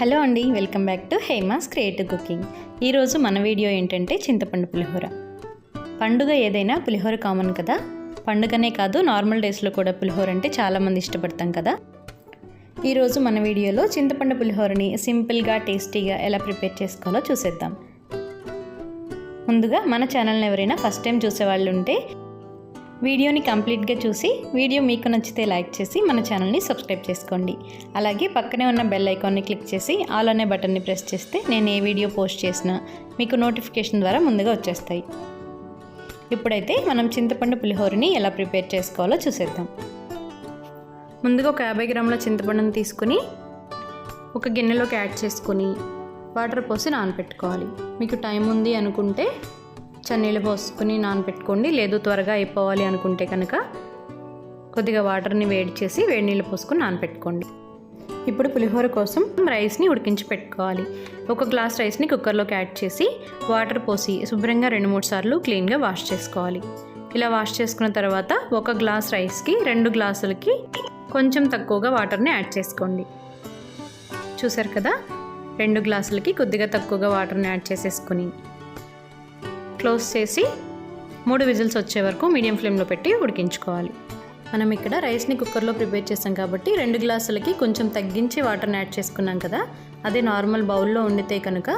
Hello అండి welcome back to Hema's creative cooking. ఈరోజు మన వీడియో ఏంటంటే చింతపండు పులిహోర. పండుగ ఏదైనా పులిహోర కామన్ కదా? పండుగనే కాదు నార్మల్ డేస్లో కూడా పులిహోర అంటే చాలామంది ఇష్టపడతాం కదా? ఈరోజు మన వీడియోలో చింతపండు పులిహోరని సింపుల్గా టేస్టీగా ఎలా ప్రిపేర్ చేసుకోవాలో చూసేద్దాం. ముందుగా మన ఛానల్ని ఎవరైనా ఫస్ట్ టైం చూసే వాళ్ళు ఉంటే వీడియోని కంప్లీట్గా చూసి వీడియో మీకు నచ్చితే లైక్ చేసి మన ఛానల్ని సబ్స్క్రైబ్ చేసుకోండి. అలాగే పక్కనే ఉన్న బెల్ ఐకాన్ని క్లిక్ చేసి ఆల్ అనే బటన్ని ప్రెస్ చేస్తే నేను ఏ వీడియో పోస్ట్ చేసినా మీకు నోటిఫికేషన్ ద్వారా ముందుగా వచ్చేస్తాయి. ఇప్పుడైతే మనం చింతపండు పులిహోరని ఎలా ప్రిపేర్ చేసుకోవాలో చూసేద్దాం. ముందుగా ఒక యాభై గ్రాముల చింతపండుని తీసుకుని ఒక గిన్నెలోకి యాడ్ చేసుకొని వాటర్ పోసి నానబెట్టుకోవాలి మీకు టైం ఉంది అనుకుంటే చన్నీళ్ళు పోసుకుని నానబెట్టుకోండి లేదు త్వరగా అయిపోవాలి అనుకుంటే కనుక కొద్దిగా వాటర్ని వేడి చేసి వేడి నీళ్ళు పోసుకుని నానబెట్టుకోండి ఇప్పుడు పులిహోర కోసం రైస్ని ఉడికించి పెట్టుకోవాలి. ఒక గ్లాస్ రైస్ని కుక్కర్లోకి యాడ్ చేసి వాటర్ పోసి శుభ్రంగా రెండు మూడు సార్లు క్లీన్గా వాష్ చేసుకోవాలి. ఇలా వాష్ చేసుకున్న తర్వాత ఒక గ్లాస్ రైస్కి రెండు గ్లాసులకి కొంచెం తక్కువగా వాటర్ని యాడ్ చేసుకోండి. చూసారు కదా? రెండు గ్లాసులకి కొద్దిగా తక్కువగా వాటర్ని యాడ్ చేసేసుకుని క్లోజ్ చేసి మూడు విజిల్స్ వచ్చే వరకు మీడియం ఫ్లేమ్లో పెట్టి ఉడికించుకోవాలి. మనం ఇక్కడ రైస్ని కుక్కర్లో ప్రిపేర్ చేసాం కాబట్టి రెండు గ్లాసులకి కొంచెం తగ్గించి వాటర్ని యాడ్ చేసుకున్నాం కదా అదే నార్మల్ బౌల్లో వండితే కనుక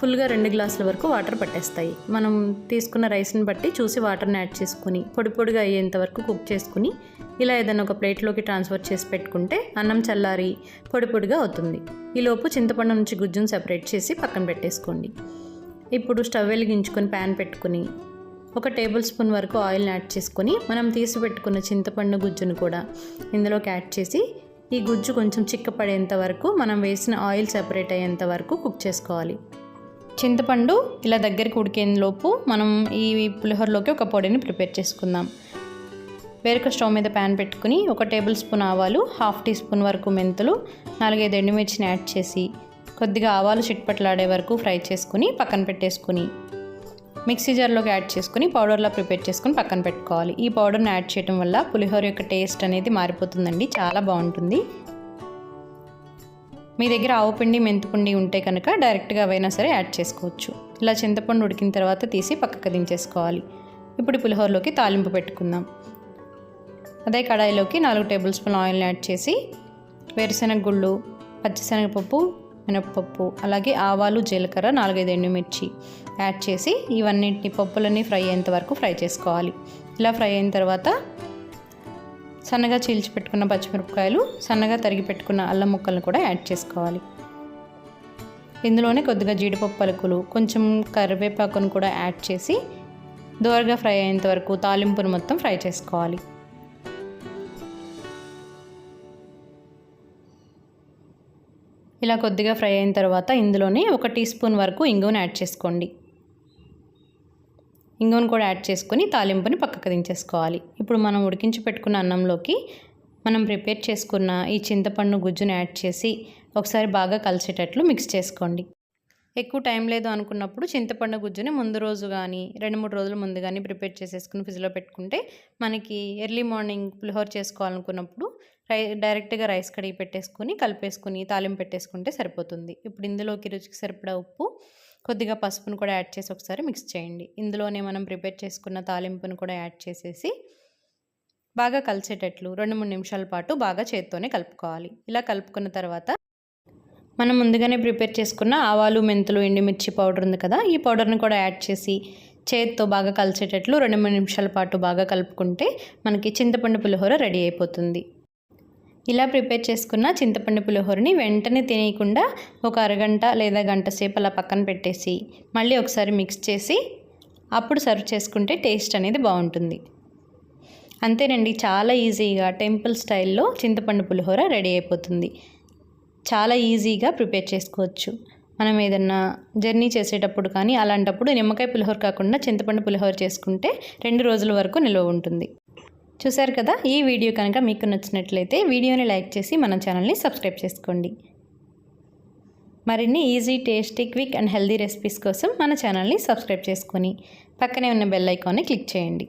ఫుల్గా రెండు గ్లాసుల వరకు వాటర్ పట్టేస్తాయి. మనం తీసుకున్న రైస్ని బట్టి చూసి వాటర్ని యాడ్ చేసుకుని పొడి పొడిగా అయ్యేంత వరకు కుక్ చేసుకుని ఇలా ఏదైనా ఒక ప్లేట్లోకి ట్రాన్స్ఫర్ చేసి పెట్టుకుంటే అన్నం చల్లారి పొడి పొడిగా అవుతుంది. ఈలోపు చింతపండు నుంచి గుజ్జును సెపరేట్ చేసి పక్కన పెట్టేసుకోండి. ఇప్పుడు స్టవ్ వెలిగించుకొని ప్యాన్ పెట్టుకుని ఒక టేబుల్ స్పూన్ వరకు ఆయిల్ని యాడ్ చేసుకొని మనం తీసి పెట్టుకున్న చింతపండు గుజ్జును కూడా ఇందులోకి యాడ్ చేసి ఈ గుజ్జు కొంచెం చిక్కపడేంత వరకు మనం వేసిన ఆయిల్ సెపరేట్ అయ్యేంత వరకు కుక్ చేసుకోవాలి. చింతపండు ఇలా దగ్గరికి ఉడికేలోపు మనం ఈ పులిహోరలోకి ఒక పొడిని ప్రిపేర్ చేసుకుందాం. వేరొక స్టవ్ మీద ప్యాన్ పెట్టుకుని ఒక టేబుల్ స్పూన్ ఆవాలు హాఫ్ టీ స్పూన్ వరకు మెంతులు నాలుగైదు ఎండుమిర్చిని యాడ్ చేసి కొద్దిగా ఆవాలు చిట్పట్లాడే వరకు ఫ్రై చేసుకుని పక్కన పెట్టేసుకుని మిక్సీ జార్లోకి యాడ్ చేసుకుని పౌడర్లా ప్రిపేర్ చేసుకుని పక్కన పెట్టుకోవాలి. ఈ పౌడర్ని యాడ్ చేయడం వల్ల పులిహోర యొక్క టేస్ట్ అనేది మారిపోతుందండి. చాలా బాగుంటుంది. మీ దగ్గర ఆవు పిండి మెంతిపిండి ఉంటే కనుక డైరెక్ట్గా అవైనా సరే యాడ్ చేసుకోవచ్చు. ఇలా చింతపండు ఉడికిన తర్వాత తీసి పక్కకు దించేసుకోవాలి. ఇప్పుడు పులిహోరలోకి తాలింపు పెట్టుకుందాం. అదే కడాయిలోకి నాలుగు టేబుల్ స్పూన్ ఆయిల్ని యాడ్ చేసి వేరుశెనగ గుళ్ళు పచ్చిశనగపప్పు మినప్పప్పు అలాగే ఆవాలు జీలకర్ర నాలుగైదు ఎండుమిర్చి యాడ్ చేసి ఇవన్నింటిని పప్పులన్నీ ఫ్రై అయ్యేంత వరకు ఫ్రై చేసుకోవాలి. ఇలా ఫ్రై అయిన తర్వాత సన్నగా చీల్చి పెట్టుకున్న పచ్చిమిరపకాయలు సన్నగా తరిగి పెట్టుకున్న అల్లం ముక్కలను కూడా యాడ్ చేసుకోవాలి. ఇందులోనే కొద్దిగా జీడిపప్పు పలుకులు కొంచెం కరివేపాకును కూడా యాడ్ చేసి దోరగా ఫ్రై అయ్యేంత వరకు తాలింపును మొత్తం ఫ్రై చేసుకోవాలి. ఇలా కొద్దిగా ఫ్రై అయిన తర్వాత ఇందులోనే ఒక టీ స్పూన్ వరకు ఇంగువను యాడ్ చేసుకోండి. ఇంగువను కూడా యాడ్ చేసుకొని తాలింపుని పక్కకు దించేసుకోవాలి. ఇప్పుడు మనం ఉడికించి పెట్టుకున్న అన్నంలోకి మనం ప్రిపేర్ చేసుకున్న ఈ చింతపండు గుజ్జును యాడ్ చేసి ఒకసారి బాగా కలిసేటట్లు మిక్స్ చేసుకోండి. ఎక్కువ టైం లేదు అనుకున్నప్పుడు చింతపండు గుజ్జుని ముందు రోజు కానీ రెండు మూడు రోజుల ముందు కానీ ప్రిపేర్ చేసేసుకుని ఫ్రిడ్జ్లో పెట్టుకుంటే మనకి ఎర్లీ మార్నింగ్ పులిహోర చేసుకోవాలనుకున్నప్పుడు రై డైరెక్ట్గా రైస్ కడిగి పెట్టేసుకుని కలిపేసుకుని తాలింపు పెట్టేసుకుంటే సరిపోతుంది. ఇప్పుడు ఇందులోకి రుచికి సరిపడా ఉప్పు కొద్దిగా పసుపును కూడా యాడ్ చేసి ఒకసారి మిక్స్ చేయండి. ఇందులోనే మనం ప్రిపేర్ చేసుకున్న తాలింపును కూడా యాడ్ చేసేసి బాగా కలిసేటట్లు రెండు మూడు నిమిషాల పాటు బాగా చేత్తోనే కలుపుకోవాలి. ఇలా కలుపుకున్న తర్వాత మనం ముందుగానే ప్రిపేర్ చేసుకున్న ఆవాలు మెంతులు ఎండుమిర్చి పౌడర్ ఉంది కదా ఈ పౌడర్ని కూడా యాడ్ చేసి చేత్తో బాగా కలిసేటట్లు రెండు మూడు నిమిషాల పాటు బాగా కలుపుకుంటే మనకి చింతపండు పులిహోర రెడీ అయిపోతుంది. ఇలా ప్రిపేర్ చేసుకున్న చింతపండు పులిహోరని వెంటనే తినేయకుండా ఒక అరగంట లేదా గంట సేపు అలా పక్కన పెట్టేసి మళ్ళీ ఒకసారి మిక్స్ చేసి అప్పుడు సర్వ్ చేసుకుంటే టేస్ట్ అనేది బాగుంటుంది. అంతేనండి చాలా ఈజీగా టెంపుల్ స్టైల్లో చింతపండు పులిహోర రెడీ అయిపోతుంది. చాలా ఈజీగా ప్రిపేర్ చేసుకోవచ్చు. మనం ఏదన్నా జర్నీ చేసేటప్పుడు కానీ అలాంటప్పుడు నిమ్మకాయ పులిహోర కాకుండా చింతపండు పులిహోర చేసుకుంటే రెండు రోజుల వరకు నిల్వ ఉంటుంది. చూశారు కదా? ఈ వీడియో కనుక మీకు నచ్చినట్లయితే వీడియోని లైక్ చేసి మన ఛానల్ని సబ్స్క్రైబ్ చేసుకోండి. మరిన్ని easy tasty quick and healthy recipes కోసం మన ఛానల్ని సబ్స్క్రైబ్ చేసుకొని పక్కనే ఉన్న బెల్ ఐకాన్ని క్లిక్ చేయండి.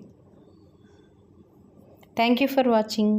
Thank you for watching.